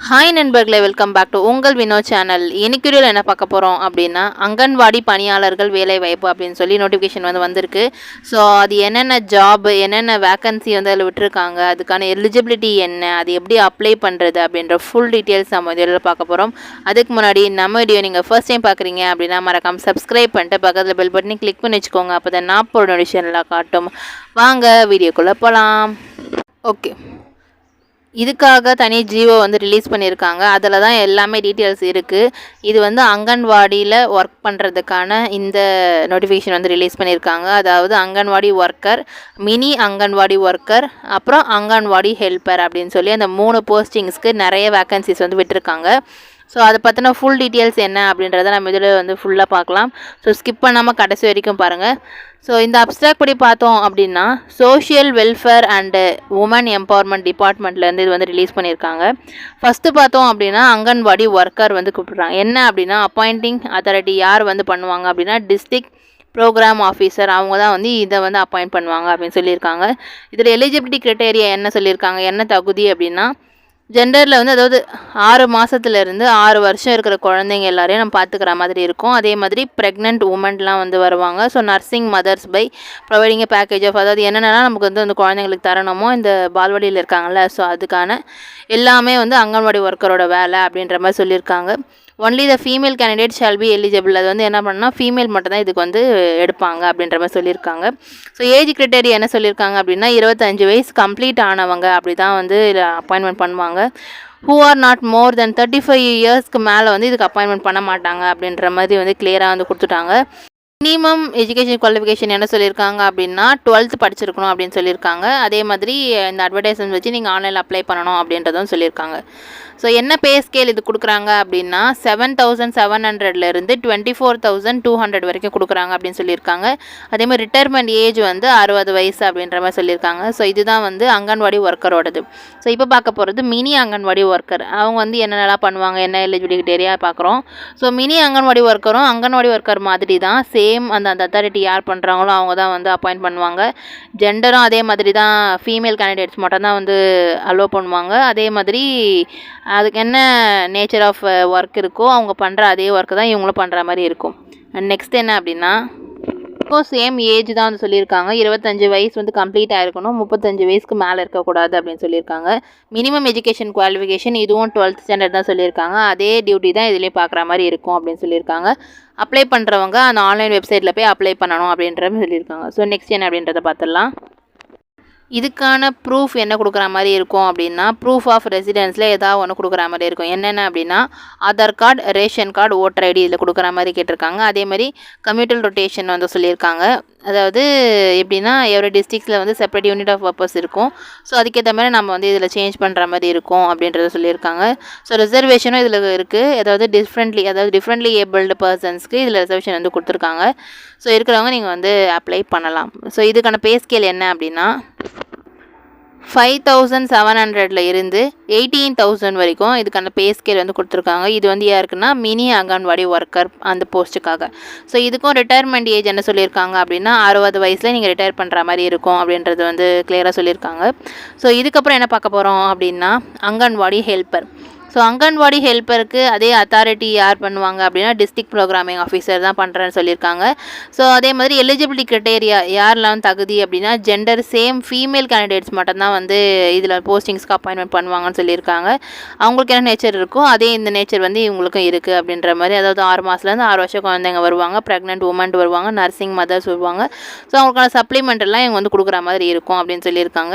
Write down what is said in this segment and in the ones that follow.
Hi நண்பர்களே welcome back to உங்கள் Vino channel இன்னைக்கு வீடியோவில் என்ன பார்க்க போகிறோம் அப்படின்னா அங்கன்வாடி பணியாளர்கள் வேலை வாய்ப்பு அப்படின்னு சொல்லி நோட்டிஃபிகேஷன் வந்து வந்திருக்கு. ஸோ அது என்னென்ன ஜாப் என்னென்ன வேக்கன்சி வந்து அதில் விட்டுருக்காங்க அதுக்கான எலிஜிபிலிட்டி என்ன அது எப்படி அப்ளை பண்ணுறது அப்படின்ற ஃபுல் டீட்டெயில்ஸ் நம்ம வீடியோவில் பார்க்க போகிறோம் அதுக்கு முன்னாடி நம்ம வீடியோ நீங்கள் ஃபர்ஸ்ட் டைம் பார்க்குறீங்க அப்படின்னா மறக்காமல் சப்ஸ்கிரைப் பண்ணிட்டு பக்கத்தில் பெல் பட்டனி கிளிக் பண்ணி வச்சுக்கோங்க. அப்போ தான் நான் போட நோட்டிஃபிகேஷன்லாம் காட்டும். வாங்க வீடியோக்குள்ளே போகலாம் ஓகே இதுக்காக தனி ஜியோ வந்து ரிலீஸ் பண்ணியிருக்காங்க. அதில் தான் எல்லாமே டீட்டெயில்ஸ் இருக்குது இது வந்து அங்கன்வாடியில் ஒர்க் பண்ணுறதுக்கான இந்த நோட்டிஃபிகேஷன் வந்து ரிலீஸ் பண்ணியிருக்காங்க. அதாவது anganwadi worker mini anganwadi worker அப்புறம் அங்கன்வாடி ஹெல்ப்பர் அப்படின்னு சொல்லி அந்த மூணு போஸ்டிங்ஸ்க்கு நிறைய வேக்கன்சிஸ் வந்து விட்டுருக்காங்க. ஸோ அதை பற்றின ஃபுல் டீட்டெயில்ஸ் என்ன அப்படின்றத நம்ம இதில் வந்து ஃபுல்லாக பார்க்கலாம். ஸோ ஸ்கிப் பண்ணாமல் கடைசி வரைக்கும் பாருங்கள் ஸோ இந்த அப்ட்ராக்ட் படி பார்த்தோம் அப்படின்னா social welfare and women empowerment டிபார்ட்மெண்ட்லேருந்து இது வந்து ரிலீஸ் பண்ணியிருக்காங்க. ஃபஸ்ட்டு பார்த்தோம் அப்படின்னா அங்கன்வாடி ஒர்க்கர் வந்து கூப்பிட்றாங்க. என்ன அப்படின்னா அப்பாயிண்டிங் அத்தாரிட்டி யார் வந்து பண்ணுவாங்க அப்படின்னா டிஸ்ட்ரிக்ட் ப்ரோக்ராம் ஆஃபீஸர் அவங்க தான் வந்து இதை வந்து அப்பாயிண்ட் பண்ணுவாங்க அப்படின்னு சொல்லியிருக்காங்க. இதில் எலிஜிபிலிட்டி க்ரைட்டேரியா என்ன சொல்லியிருக்காங்க? என்ன தகுதி அப்படின்னா ஜெண்டரில் வந்து அதாவது ஆறு மாதத்துலேருந்து ஆறு வருஷம் இருக்கிற குழந்தைங்க எல்லாரையும் நம்ம பார்த்துக்கிற மாதிரி இருக்கும். அதே மாதிரி ப்ரெக்னென்ட் உமன்லாம் வந்து வருவாங்க. So nursing mothers by providing package of அதாவது என்னென்னலாம் நமக்கு வந்து அந்த குழந்தைங்களுக்கு தரணுமோ இந்த பால்வாடியில் இருக்காங்கல்ல ஸோ அதுக்கான எல்லாமே வந்து அங்கன்வாடி ஒர்க்கரோட வேலை அப்படின்ற மாதிரி சொல்லியிருக்காங்க. Only the female candidate shall be eligible அது வந்து என்ன பண்ணால் ஃபீமேல் மட்டும் தான் இதுக்கு வந்து எடுப்பாங்க அப்படின்ற மாதிரி சொல்லியிருக்காங்க. ஸோ ஏஜ் கிரிட்டேரியா என்ன சொல்லியிருக்காங்க அப்படின்னா இருபத்தஞ்சு வயசு கம்ப்ளீட் ஆனவங்க அப்படி தான் வந்து அப்பாயின்மெண்ட் பண்ணுவாங்க. Who are not more than thirty five இயர்ஸ்க்கு மேலே வந்து இதுக்கு அப்பாயின்மெண்ட் பண்ண மாட்டாங்க அப்படின்ற மாதிரி வந்து கிளியராக வந்து கொடுத்துட்டாங்க. மினிமம் எஜுகேஷன் குவாலிஃபிகேஷன் என்ன சொல்லியிருக்காங்க அப்படின்னா டுவெல்த் படிச்சிருக்கணும் அப்படின்னு சொல்லியிருக்காங்க. அதே மாதிரி இந்த அட்வர்டைஸ்மெண்ட் வச்சு நீங்கள் ஆன்லைனில் அப்ளை பண்ணணும் அப்படின்றதும் சொல்லியிருக்காங்க. ஸோ என்ன பே ஸ்கேல் இது கொடுக்குறாங்க அப்படின்னா செவன் தௌசண்ட் செவன் ஹண்ட்ரட்லேருந்து twenty four thousand two hundred வரைக்கும் கொடுக்குறாங்க அப்படின்னு சொல்லியிருக்காங்க. அதே மாதிரி ரிட்டையர்மெண்ட் ஏஜ் வந்து அறுபது வயசு அப்படின்ற மாதிரி சொல்லியிருக்காங்க. ஸோ இதுதான் வந்து அங்கன்வாடி ஒர்க்கரோடது ஸோ இப்போ பார்க்க போகிறது மினி அங்கன்வாடி ஒர்க்கர் அவங்க வந்து என்னென்னலாம் பண்ணுவாங்க என்ன எலிஜிபிலிட்டேரியா பார்க்குறோம். ஸோ மினி அங்கன்வாடி ஒர்க்கரும் அங்கன்வாடி ஒர்க்கர் மாதிரி தான் சேம் அந்த அந்த அத்தாரிட்டி யார் பண்ணுறாங்களோ அவங்க தான் வந்து அப்பாயிண்ட் பண்ணுவாங்க. ஜெண்டரும் அதே மாதிரி தான் ஃபீமேல் கேண்டிடேட்ஸ் மட்டும் தான் வந்து அலோவ் பண்ணுவாங்க. அதே மாதிரி அதுக்கு என்ன நேச்சர் ஆஃப் ஒர்க் இருக்கோ அவங்க பண்ணுற அதே ஒர்க்கு தான் இவங்களும் பண்ணுற மாதிரி இருக்கும். அண்ட் நெக்ஸ்ட் என்ன அப்படின்னா இப்போ சேம் ஏஜ் தான் வந்து சொல்லியிருக்காங்க. இருபத்தஞ்சு வயசு வந்து கம்ப்ளீட் ஆகிருக்கணும் முப்பத்தஞ்சு வயசுக்கு மேலே இருக்கக்கூடாது அப்படின்னு சொல்லியிருக்காங்க. மினிமம் எஜுகேஷன் குவாலிஃபிகேஷன் இதுவும் டுவெல்த் ஸ்டாண்டர்ட் தான் சொல்லியிருக்காங்க. அதே டியூட்டி தான் இதுலேயும் பார்க்குற மாதிரி இருக்கும் அப்படின்னு சொல்லியிருக்காங்க. அப்ளை பண்ணுறவங்க அந்த ஆன்லைன் வெப்சைட்டில் போய் அப்ளை பண்ணணும் அப்படின்ற மாதிரி சொல்லியிருக்காங்க. ஸோ நெக்ஸ்ட் என்ன அப்படின்றத பார்த்துடலாம். இதுக்கான ப்ரூஃப் என்ன கொடுக்குற மாதிரி இருக்கும் அப்படின்னா ப்ரூஃப் ஆஃப் ரெசிடென்ஸில் ஏதாவது ஒன்று கொடுக்குற மாதிரி இருக்கும். என்னென்ன அப்படின்னா Aadhaar card ration card voter ID இதில் கொடுக்குற மாதிரி கேட்டிருக்காங்க. அதேமாதிரி கம்யூட்டல் ரொட்டேஷன் வந்து சொல்லியிருக்காங்க. அதாவது எப்படின்னா எவ்வளோ டிஸ்ட்ரிக்ஸில் வந்து செப்பரேட் யூனிட் ஆஃப் பர்பஸ் இருக்கும். ஸோ அதுக்கேற்ற மாதிரி நம்ம வந்து இதில் சேஞ்ச் பண்ணுற மாதிரி இருக்கும் அப்படின்றத சொல்லியிருக்காங்க. ஸோ ரிசர்வேஷனும் இதில் இருக்குது அதாவது டிஃப்ரெண்ட்லி அதாவது டிஃப்ரெண்ட்லி ஏபிள்டு பர்சன்ஸ்க்கு இதில் ரிசர்வேஷன் வந்து கொடுத்துருக்காங்க. ஸோ இருக்கிறவங்க நீங்கள் வந்து அப்ளை பண்ணலாம். ஸோ இதுக்கான பே ஸ்கேல் என்ன அப்படின்னா ஃபைவ் தௌசண்ட் செவன் ஹண்ட்ரடில் இருந்து எயிட்டீன் தௌசண்ட் வரைக்கும் இதுக்கான பே ஸ்கேல் வந்து கொடுத்துருக்காங்க. இது வந்து யாருக்குன்னா மினி அங்கன்வாடி ஒர்க்கர் அந்த போஸ்ட்டுக்காக ஸோ இதுக்கும் ரிட்டையர்மெண்ட் ஏஜ் என்ன சொல்லியிருக்காங்க அப்படின்னா அறுபது வயசில் நீங்கள் ரிட்டையர் பண்ணுற மாதிரி இருக்கும் அப்படின்றது வந்து கிளியராக சொல்லியிருக்காங்க. ஸோ இதுக்கப்புறம் என்ன பார்க்க போகிறோம் அப்படின்னா அங்கன்வாடி ஹெல்ப்பர் ஸோ அங்கன்வாடி ஹெல்ப்பருக்கு அதே அத்தாரிட்டி யார் பண்ணுவாங்க அப்படின்னா டிஸ்ட்ரிக்ட் ப்ரோக்ராமிங் ஆஃபீஸர் தான் பண்ணுறேன்னு சொல்லியிருக்காங்க. ஸோ அதே மாதிரி எலிஜிபிலிட்டி கிரிட்டேரியா யாரெல்லாம் தகுதி அப்படின்னா ஜெண்டர் சேம் ஃபீமேல் கேண்டிடேட்ஸ் மட்டும்தான் வந்து இதில் போஸ்டிங்ஸ்க்கு அப்பாயின்மெண்ட் பண்ணுவாங்கன்னு சொல்லியிருக்காங்க. அவங்களுக்கு என்ன நேச்சர் இருக்கோ அதே இந்த நேச்சர் வந்து இவங்களுக்கும் இருக்குது அப்படின்ற மாதிரி அதாவது ஆறு மாதத்துலேருந்து ஆறு வருஷம் குழந்தைங்க வருவாங்க. ப்ரெக்னென்ட் உமன் வருவாங்க. நர்சிங் மதர்ஸ் வருவாங்க. ஸோ அவங்களுக்கான சப்ளிமெண்ட் எல்லாம் இவங்க வந்து கொடுக்குற மாதிரி இருக்கும் அப்படின்னு சொல்லியிருக்காங்க.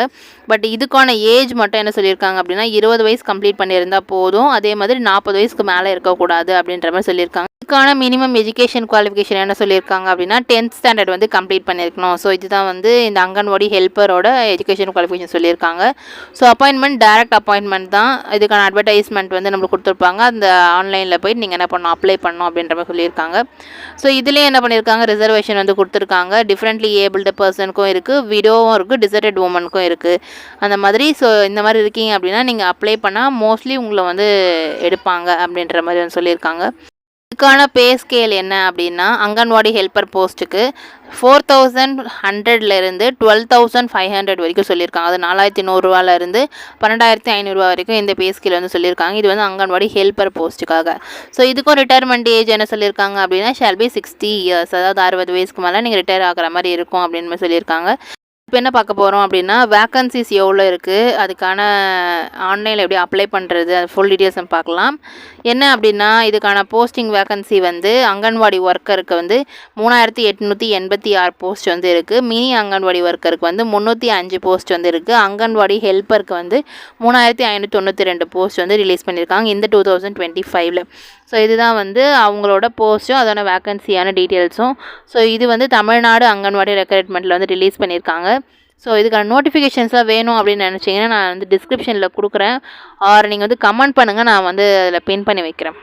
பட் இதுக்கான ஏஜ் மட்டும் என்ன சொல்லியிருக்காங்க அப்படின்னா இருபது வயசு கம்ப்ளீட் பண்ணியிருந்தால் போதும். அதே மாதிரி நாற்பது வயசுக்கு மேலே இருக்கக்கூடாது அப்படின்ற மாதிரி சொல்லியிருக்காங்க. இதுக்கான மினிமம் எஜுகேஷன் குவாலிஃபிகேஷன் என்ன சொல்லியிருக்காங்க அப்படின்னா டென்த் ஸ்டாண்டர்ட் வந்து கம்ப்ளீட் பண்ணியிருக்கணும். ஸோ இதுதான் வந்து இந்த அங்கன்வாடி ஹெல்ப்பரோட எஜுகேஷன் குவாலிஃபிகேஷன் சொல்லியிருக்காங்க. ஸோ அப்பாயின்மெண்ட் டேரக்ட் அப்பாயின்மெண்ட் தான். இதுக்கான அட்வர்டைஸ்மெண்ட் வந்து நம்மளுக்கு கொடுத்துருப்பாங்க. அந்த ஆன்லைனில் போய் நீங்கள் என்ன பண்ணணும் அப்ளை பண்ணணும் அப்படின்ற மாதிரி சொல்லியிருக்காங்க. ஸோ இதுலேயே என்ன பண்ணியிருக்காங்க ரிசர்வேஷன் வந்து கொடுத்துருக்காங்க. டிஃப்ரெண்ட்லி ஏபிள்டு பர்சனுக்கும் இருக்குது விடோவும் இருக்குது டிசர்டட் உமனுக்கும் இருக்குது அந்த மாதிரி ஸோ இந்த மாதிரி இருக்கீங்க அப்படின்னா நீங்கள் அப்ளை பண்ணால் மோஸ்ட்லி உங்களை வந்து எடுப்பாங்க அப்படின்ற மாதிரி வந்து சொல்லியிருக்காங்க. இதுக்கான பே ஸ்கேல் என்ன அப்படின்னா அங்கன்வாடி ஹெல்ப்பர் போஸ்ட்டுக்கு ஃபோர் தௌசண்ட் ஹண்ட்ரட்லேருந்து டுவெல் தௌசண்ட் ஃபைவ் ஹண்ட்ரட் வரைக்கும் சொல்லியிருக்காங்க. அது நாலாயிரத்தி நூறுரூவாலேருந்து பன்னெண்டாயிரத்தி ஐநூறுரூவா வரைக்கும் இந்த பே ஸ்கேல் வந்து சொல்லியிருக்காங்க. இது வந்து அங்கன்வாடி ஹெல்ப்பர் போஸ்ட்டுக்காக ஸோ இதுக்கும் ரிட்டையர்மெண்ட் ஏஜ் என்ன சொல்லியிருக்காங்க அப்படின்னா ஷால் பி சிக்ஸ்டி இயர்ஸ் அதாவது அறுபது வயசுக்கு மேலே நீங்கள் ரிட்டையர் ஆகிற மாதிரி இருக்கும் அப்படின்னு சொல்லியிருக்காங்க. இப்போ என்ன பார்க்க போகிறோம் அப்படின்னா வேக்கன்சிஸ் எவ்வளோ இருக்குது அதுக்கான ஆன்லைனில் எப்படி அப்ளை பண்ணுறது அது ஃபுல் டீட்டெயில்ஸ் பார்க்கலாம். என்ன அப்படின்னா இதுக்கான போஸ்டிங் வேக்கன்சி வந்து அங்கன்வாடி ஒர்க்கருக்கு வந்து மூணாயிரத்தி எட்நூற்றி எண்பத்தி ஆறு போஸ்ட் வந்து இருக்குது மினி அங்கன்வாடி ஒர்க்கருக்கு வந்து முந்நூற்றி அஞ்சு போஸ்ட் வந்து இருக்குது அங்கன்வாடி ஹெல்ப்பருக்கு வந்து மூணாயிரத்தி ஐநூற்றி தொண்ணூற்றி ரெண்டு போஸ்ட் வந்து ரிலீஸ் பண்ணியிருக்காங்க இந்த டூ தௌசண்ட் டுவெண்ட்டி ஃபைவ்ல ஸோ இதுதான் வந்து அவங்களோட போஸ்ட்டும் அதோட வேக்கன்சியான டீட்டெயில்ஸும் ஸோ இது வந்து தமிழ்நாடு அங்கன்வாடி ரெக்ரூட்மெண்ட்டில் வந்து ரிலீஸ் பண்ணியிருக்காங்க. ஸோ இதுக்கான நோட்டிஃபிகேஷன்ஸ்லாம் வேணும் அப்படின்னு நினச்சிங்கன்னா நான் வந்து டிஸ்கிரிப்ஷனில் கொடுக்குறேன். ஆர் நீங்கள் வந்து கமெண்ட் பண்ணுங்கள் நான் வந்து அதில் பின் பண்ணி வைக்கிறேன்.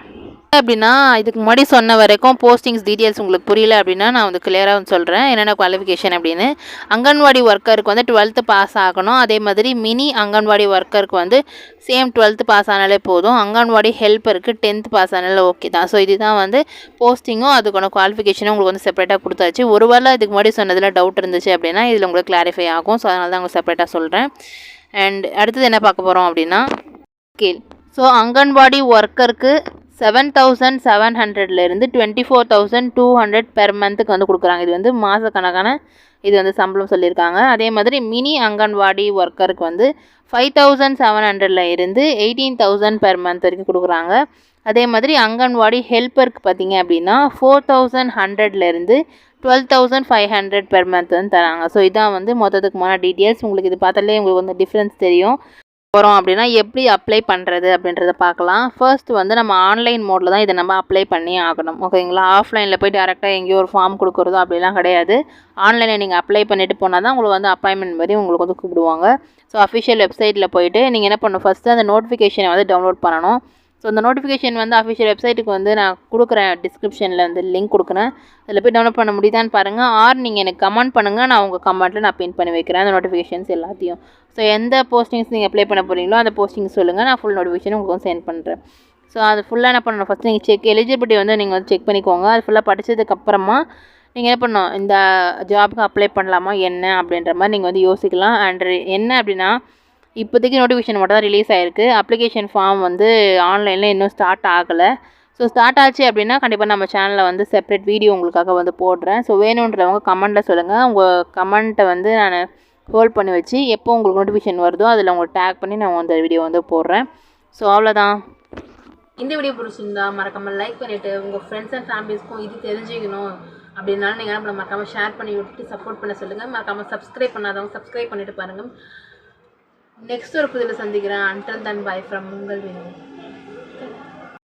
அப்படின்னா இதுக்கு முன்னாடி சொன்ன வரைக்கும் போஸ்டிங்ஸ் டீட்டெயில்ஸ் உங்களுக்கு புரியல அப்படின்னா நான் வந்து கிளியராக வந்து சொல்கிறேன் என்னென்ன குவாலிஃபிகேஷன் அப்படின்னு. அங்கன்வாடி ஒர்க்கருக்கு வந்து டுவெல்த்து பாஸ் ஆகணும். அதே மாதிரி மினி அங்கன்வாடி ஒர்க்கருக்கு வந்து சேம் டுவெல்த்து பாஸ் ஆனாலே போதும். அங்கன்வாடி ஹெல்ப்பருக்கு டென்த்து பாஸ் ஆனாலே ஓகே தான். ஸோ இதுதான் வந்து போஸ்டிங்கும் அதுக்கான குவாலிஃபிகேஷனும் உங்களுக்கு வந்து செப்பரேட்டாக கொடுத்தாச்சு. ஒரு வேளை இதுக்கு முன்னாடி சொன்னதில் டவுட் இருந்துச்சு அப்படின்னா இதில் உங்களுக்கு கிளாரிஃபை ஆகும். ஸோ அதனால தான் உங்களுக்கு செப்பரேட்டாக சொல்கிறேன் அண்ட் அடுத்தது என்ன பார்க்க போகிறோம் அப்படின்னா ஸ்கேல் ஸோ அங்கன்வாடி ஒர்க்கருக்கு செவன் தௌசண்ட் செவன் ஹண்ட்ரட்லேருந்து twenty four thousand two hundred per மந்த்துக்கு வந்து கொடுக்குறாங்க. இது வந்து மாதக்கணக்கான இது வந்து சம்பளம் சொல்லியிருக்காங்க. அதே மாதிரி மினி அங்கன்வாடி ஒர்க்கருக்கு வந்து ஃபைவ் தௌசண்ட் செவன் ஹண்ட்ரடில் இருந்து எயிட்டீன் தௌசண்ட் பெர் மந்த் வரைக்கும் கொடுக்குறாங்க. அதே மாதிரி அங்கன்வாடி ஹெல்ப்பருக்கு பார்த்தீங்க அப்படின்னா ஃபோர் தௌசண்ட் ஹண்ட்ரட்லேருந்து twelve thousand five hundred per month வந்து தராங்க. ஸோ இதான் வந்து மொத்தத்துக்குமான டீட்டெயில்ஸ் உங்களுக்கு இது பார்த்தாலே உங்களுக்கு வந்து டிஃப்ரென்ஸ் தெரியும். போகிறோம் அப்படின்னா எப்படி அப்ளை பண்ணுறது அப்படின்றத பார்க்கலாம். ஃபர்ஸ்ட் வந்து நம்ம ஆன்லைன் மோடில் தான் இதை நம்ம அப்ளை பண்ணி ஆகணும். ஓகேங்களா ஆஃப்லைனில் போய் டேரெக்டாக எங்கேயோ ஒரு ஃபார்ம் கொடுக்குறதோ அப்படிலாம் கிடையாது. ஆன்லைனில் நீங்கள் அப்ளை பண்ணிவிட்டு போனால் தான் உங்களுக்கு வந்து அப்பாயின்மெண்ட் மாதிரி உங்களுக்கு வந்து கூப்பிடுவாங்க. ஸோ அஃபிஷியல் வெப்சைட்டில் போயிட்டு நீங்கள் என்ன பண்ணணும்? ஃபஸ்ட்டு அந்த நோட்டிஃபிகேஷனை வந்து டவுன்லோட் பண்ணணும். ஸோ அந்த நோட்டிஃபிகேஷன் வந்து அஃபிஷியல் வெப்சைட்டுக்கு வந்து நான் கொடுக்குறேன். டிஸ்கிரிப்ஷனில் வந்து லிங்க் கொடுக்குறேன். அதில் போய் டவுன்லோட் பண்ண முடியுதான்னு பாருங்கள் ஆர் நீங்கள் எனக்கு கமெண்ட் பண்ணுங்கள் நான் உங்கள் கமெண்ட்டில் நான் பின் பண்ணி வைக்கிறேன். அந்த நோட்டிஃபிகேஷன்ஸ் எல்லாத்தையும். ஸோ எந்த போஸ்டிங்ஸ் நீங்கள் அப்ளை பண்ண போகிறீங்களோ அந்த போஸ்டிங் சொல்லுங்கள் நான் ஃபுல் நோட்டிஃபிகேஷன் உங்களுக்கு சென்ட் பண்ணுறேன் ஸோ அது ஃபுல்லாக என்ன பண்ணணும்? ஃபஸ்ட் நீங்கள் செக் எலிஜிபிலிட்டி வந்து நீங்கள் வந்து செக் பண்ணிக்கோங்க. அது ஃபுல்லாக படித்ததுக்கப்புறமா நீங்கள் என்ன பண்ணணும்? இந்த ஜாபுக்கு அப்ளை பண்ணலாமா? என்ன? அப்படின்ற மாதிரி நீங்கள் வந்து யோசிக்கலாம். அண்ட் என்ன அப்படின்னா இப்போதைக்கு நோட்டிஃபிகேஷன் மட்டும் தான் ரிலீஸ் ஆகிருக்கு அப்ளிகேஷன் ஃபார்ம் வந்து ஆன்லைனில் இன்னும் ஸ்டார்ட் ஆகலை. ஸோ ஸ்டார்ட் ஆச்சு அப்படின்னா கண்டிப்பாக நம்ம சேனலில் வந்து செப்பரேட் வீடியோ உங்களுக்காக வந்து போடுறேன். ஸோ வேணுன்றவங்க கமெண்ட்டில் சொல்லுங்கள் உங்கள் கமெண்ட்டை வந்து நான் ஹோல்ட் பண்ணி வச்சு எப்போ உங்களுக்கு நோட்டிஃபிகேஷன் வருதோ அதில் உங்களுக்கு டேக் பண்ணி நான் அந்த வீடியோ வந்து போடுறேன். ஸோ அவ்வளோதான் இந்த வீடியோ பிடிச்சிருந்தா மறக்காமல் லைக் பண்ணிவிட்டு உங்கள் ஃப்ரெண்ட்ஸ் அண்ட் ஃபேமிலிஸ்க்கும் இது தெரிஞ்சுக்கணும் அப்படின்னாலும் நீங்கள் நம்மளை மறக்காமல் ஷேர் பண்ணி விட்டுட்டு சப்போர்ட் பண்ண சொல்லுங்கள் மறக்காமல் சப்ஸ்கிரைப் பண்ணாதவங்க சப்ஸ்கிரைப் பண்ணிவிட்டு பாருங்கள் நெக்ஸ்ட் ஒரு புதில் சந்திக்கிறேன். அண்டல் தன் பாய் ஃப்ரம் உங்கள் வினோத்.